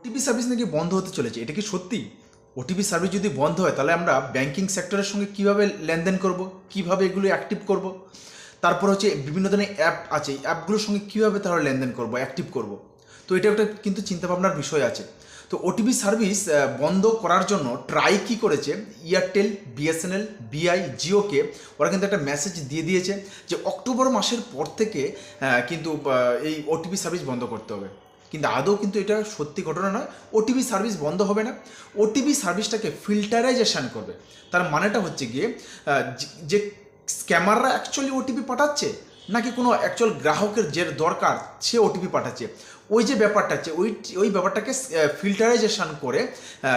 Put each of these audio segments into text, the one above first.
OTP service নাকি বন্ধ হতে চলেছে, এটা কি সত্যি? ওটিপি সার্ভিস যদি বন্ধ হয়, তাহলে আমরা ব্যাংকিং সেক্টরের সঙ্গে কীভাবে লেনদেন করব, কীভাবে এগুলো অ্যাক্টিভ করব? তারপর হচ্ছে বিভিন্ন ধরনের অ্যাপ আছে অ্যাপগুলোর সঙ্গে কীভাবে তাহলে লেনদেন করব অ্যাক্টিভ করব? তো এটা একটা কিন্তু চিন্তাভাবনার বিষয় আছে। তো ওটিপি সার্ভিস বন্ধ করার জন্য ট্রাই কি করেছে? এয়ারটেল বিএসএনএল বিআই জিওকে ওরা কিন্তু একটা মেসেজ দিয়ে দিয়েছে যে অক্টোবর মাসের পর থেকে কিন্তু এই ওটিপি সার্ভিস বন্ধ করতে হবে। কিন্তু আদৌ কিন্তু এটা সত্যি ঘটনা নয়। ওটিপি সার্ভিস বন্ধ হবে না। ওটিপি সার্ভিসটাকে ফিল্টারাইজেশান করবে। তার মানেটা হচ্ছে গিয়ে যে- যে স্ক্যামাররা অ্যাকচুয়ালি ওটিপি পাঠাচ্ছে, নাকি কোনো অ্যাকচুয়াল গ্রাহকের যে দরকার, সে ওটিপি পাঠাচ্ছে? ওই যে ব্যাপারটা আছে ওই ওই ব্যাপারটাকে ফিল্টারাইজেশান করে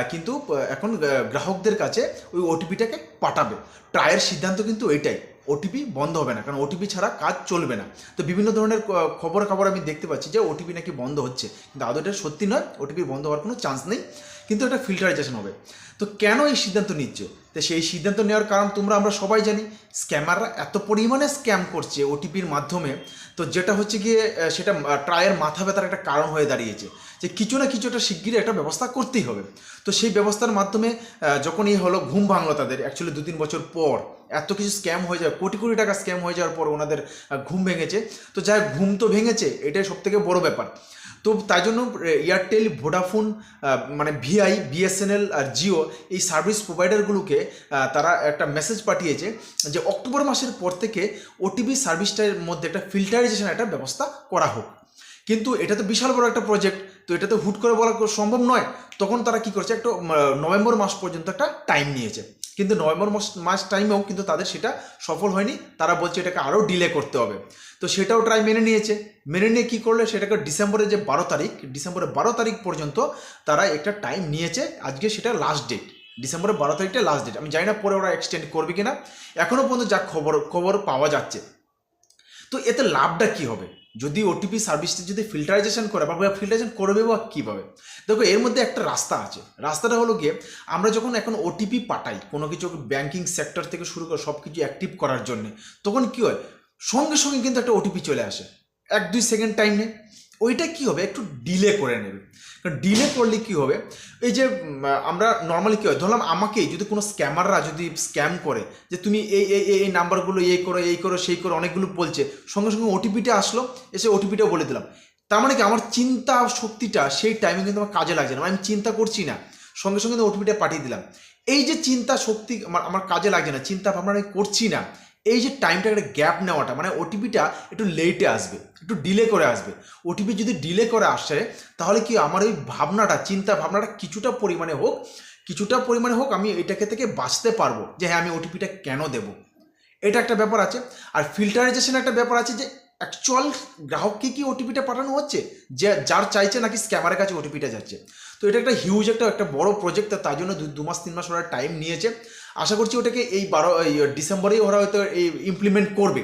কিন্তু এখন গ্রাহকদের কাছে ওই ওটিপিটাকে পাঠাবে। ট্রায়ের সিদ্ধান্ত কিন্তু এটাই। ওটিপি বন্ধ হবে না, কারণ ওটিপি ছাড়া কাজ চলবে না। তো বিভিন্ন ধরনের খবর খবর আমি দেখতে পাচ্ছি যে ওটিপি নাকি বন্ধ হচ্ছে। কিন্তু আদৌ এটা সত্যি নয় ওটিপি বন্ধ হওয়ার কোনো চান্স নেই। কিন্তু এটা ফিল্টারাইজেশন হবে। তো কেন এই সিদ্ধান্ত নিচ্ছে? তো সেই সিদ্ধান্ত নেওয়ার কারণ তোমরা আমরা সবাই জানি স্ক্যামাররা এত পরিমাণে স্ক্যাম করছে ওটিপির মাধ্যমে। তো যেটা হচ্ছে গিয়ে সেটা ট্রায়ের মাথা ব্যথার একটা কারণ হয়ে দাঁড়িয়েছে যে কিছু না কিছু একটা শিগগিরই একটা ব্যবস্থা করতেই হবে। তো সেই ব্যবস্থার মাধ্যমে যখন এই হলো ঘুম ভাঙলো তাদের অ্যাকচুয়ালি দু তিন বছর পর, এত কিছু স্ক্যাম হয়ে যায় কোটি কোটি টাকা স্ক্যাম হয়ে যাওয়ার পর ওনাদের ঘুম ভেঙেছে। তো যাই ঘুম তো ভেঙেছে, এটাই সব থেকে বড় ব্যাপার। তো তাই জন্য এয়ারটেল ভোডাফোন মানে ভিআই বিএসএনএল আর জিও এই সার্ভিস প্রোভাইডারগুলোকে তারা একটা মেসেজ পাঠিয়েছে যে অক্টোবর মাসের পর থেকে ওটিভি সার্ভিসটার মধ্যে একটা ফিল্টারাইজেশন একটা ব্যবস্থা করা হোক। কিন্তু এটা তো বিশাল বড় একটা প্রজেক্ট তো এটা তো হুট করে বলা সম্ভব নয়। তখন তারা কি করছে, একটা নভেম্বর মাস পর্যন্ত একটা টাইম নিয়েছে। কিন্তু নভেম্বর মাস মাস টাইমেও কিন্তু তাদের সেটা সফল হয়নি। তারা বলছে এটাকে আরও ডিলে করতে হবে। তো সেটাও ট্রাই মেনে নিয়েছে। মেনে নিয়ে কী করলে, সেটাকে ডিসেম্বরের যে বারো তারিখ, ডিসেম্বরের বারো তারিখ পর্যন্ত তারা একটা টাইম নিয়েছে। আজকে সেটা লাস্ট ডেট ডিসেম্বরের বারো তারিখটা লাস্ট ডেট আমি জানি না পরে ওরা এক্সটেন্ড করবে কিনা। এখনও পর্যন্ত যা খবর খবর পাওয়া যাচ্ছে। তো এতে লাভটা কি হবে? যদি ওটিপি সার্ভিসটি যদি ফিল্টারাইজেশন করে, বা ফিল্টারাইজেশন করবে বা কীভাবে? দেখো, এর মধ্যে একটা রাস্তা আছে। রাস্তাটা হলো গিয়ে, আমরা যখন এখন ওটিপি পাঠাই, কোনো কিছু ব্যাঙ্কিং সেক্টর থেকে শুরু করে সব কিছু অ্যাক্টিভ করার জন্যে, তখন কী হয়? সঙ্গে সঙ্গে কিন্তু একটা ওটিপি চলে আসে। এক দুই সেকেন্ড টাইম নেই ওইটা কি হবে? একটু ডিলে করে নেবে। কারণ ডিলে করলে কি হবে? এই যে আমরা নর্মালি কী হয়? ধরলাম আমাকেই যদি কোনো স্ক্যামাররা যদি স্ক্যাম করে, যে তুমি এই এই, এই- নাম্বারগুলো এই করো এই করো, সেই করো, অনেকগুলো বলছে। সঙ্গে সঙ্গে ওটিপিটা আসলো, এসে ওটিপিটাও বলে দিলাম। তার মানে কি? আমার চিন্তা শক্তিটা সেই টাইমে কিন্তু আমার কাজে লাগছে না। আমি চিন্তা করছি না। সঙ্গে সঙ্গে ওটিপিটা পাঠিয়ে দিলাম। এই যে চিন্তা শক্তি আমার আমার কাজে লাগছে না, চিন্তা ভাবনা আমি করছি না। এই যে টাইমটা একটা গ্যাপ নেওয়াটা মানে ওটিপিটা একটু লেটে আসবে, একটু ডিলে করে আসবে। ওটিপি যদি ডিলে করে আসে, তাহলে কি আমার ওই ভাবনাটা, চিন্তা ভাবনাটা কিছুটা পরিমাণে হোক, কিছুটা পরিমাণে হোক আমি এটাকে থেকে বাঁচতে পারব যে হ্যাঁ আমি ওটিপিটা কেন দেবো? এটা একটা ব্যাপার আছে। আর ফিল্টারাইজেশন একটা ব্যাপার আছে যে অ্যাকচুয়াল গ্রাহককে কি ওটিপিটা পাঠানো হচ্ছে? যে, যার চাইছে নাকি স্ক্যামারের কাছে ওটিপিটা যাচ্ছে। তো এটা একটা হিউজ একটা একটা বড় প্রজেক্ট তাই জন্য দু- মাস, তিন মাস ওরা টাইম নিয়েছে। আশা করছি ওটাকে এই বারো ডিসেম্বরেই ওরা হয়তো এই ইমপ্লিমেন্ট করবে।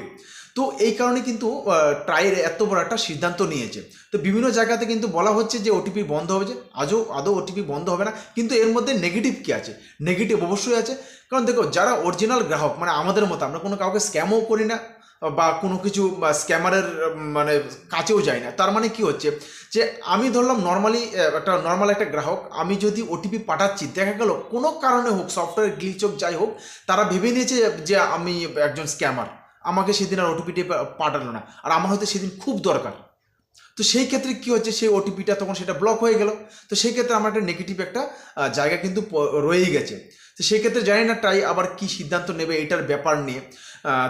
তো এই কারণে কিন্তু ট্রাইয়ের এত বড় একটা সিদ্ধান্ত নিয়েছে। তো বিভিন্ন জায়গাতে কিন্তু বলা হচ্ছে যে ওটিপি বন্ধ হবে যে, আজও, আদৌ ওটিপি বন্ধ হবে না। কিন্তু এর মধ্যে নেগেটিভ কী আছে? নেগেটিভ অবশ্যই আছে। কারণ দেখো, যারা অরিজিনাল গ্রাহক মানে আমাদের মতো, আমরা কোনো কাউকে স্ক্যামও করি না। বা কোনো কিছু স্ক্যামারের মানে কাছেও যাই না। তার মানে কি হচ্ছে যে, আমি ধরলাম নর্মালি একটা নর্মাল একটা গ্রাহক, আমি যদি ওটিপি পাঠাচ্ছি, দেখা গেল কোনো কারণে হোক সফটওয়্যার গ্লিচ হোক, যাই হোক, তারা ভেবে নিয়েছে যে, আমি একজন স্ক্যামার আমাকে সেদিন আর ওটিপিটি পাঠালো না। আর আমার হয়তো সেদিন খুব দরকার। তো সেই ক্ষেত্রে কি হচ্ছে, সেই ওটিপিটা তখন সেটা ব্লক হয়ে গেল। তো সেই ক্ষেত্রে আমার একটা নেগেটিভ একটা জায়গা কিন্তু রয়েই গেছে। সেক্ষেত্রে জানি না ট্রাই আবার কি সিদ্ধান্ত নেবে এটার ব্যাপার নিয়ে।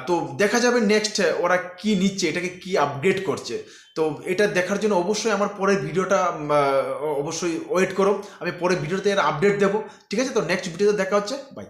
তো দেখা যাবে নেক্সট ওরা কি নিচ্ছে, এটাকে কি আপগ্রেড করছে। তো এটা দেখার জন্য অবশ্যই আমার পরের ভিডিওটা অবশ্যই ওয়েট করো। আমি পরের ভিডিওতে এর আপডেট দেবো। ঠিক আছে? তো নেক্সট ভিডিওতে দেখা হচ্ছে। বাই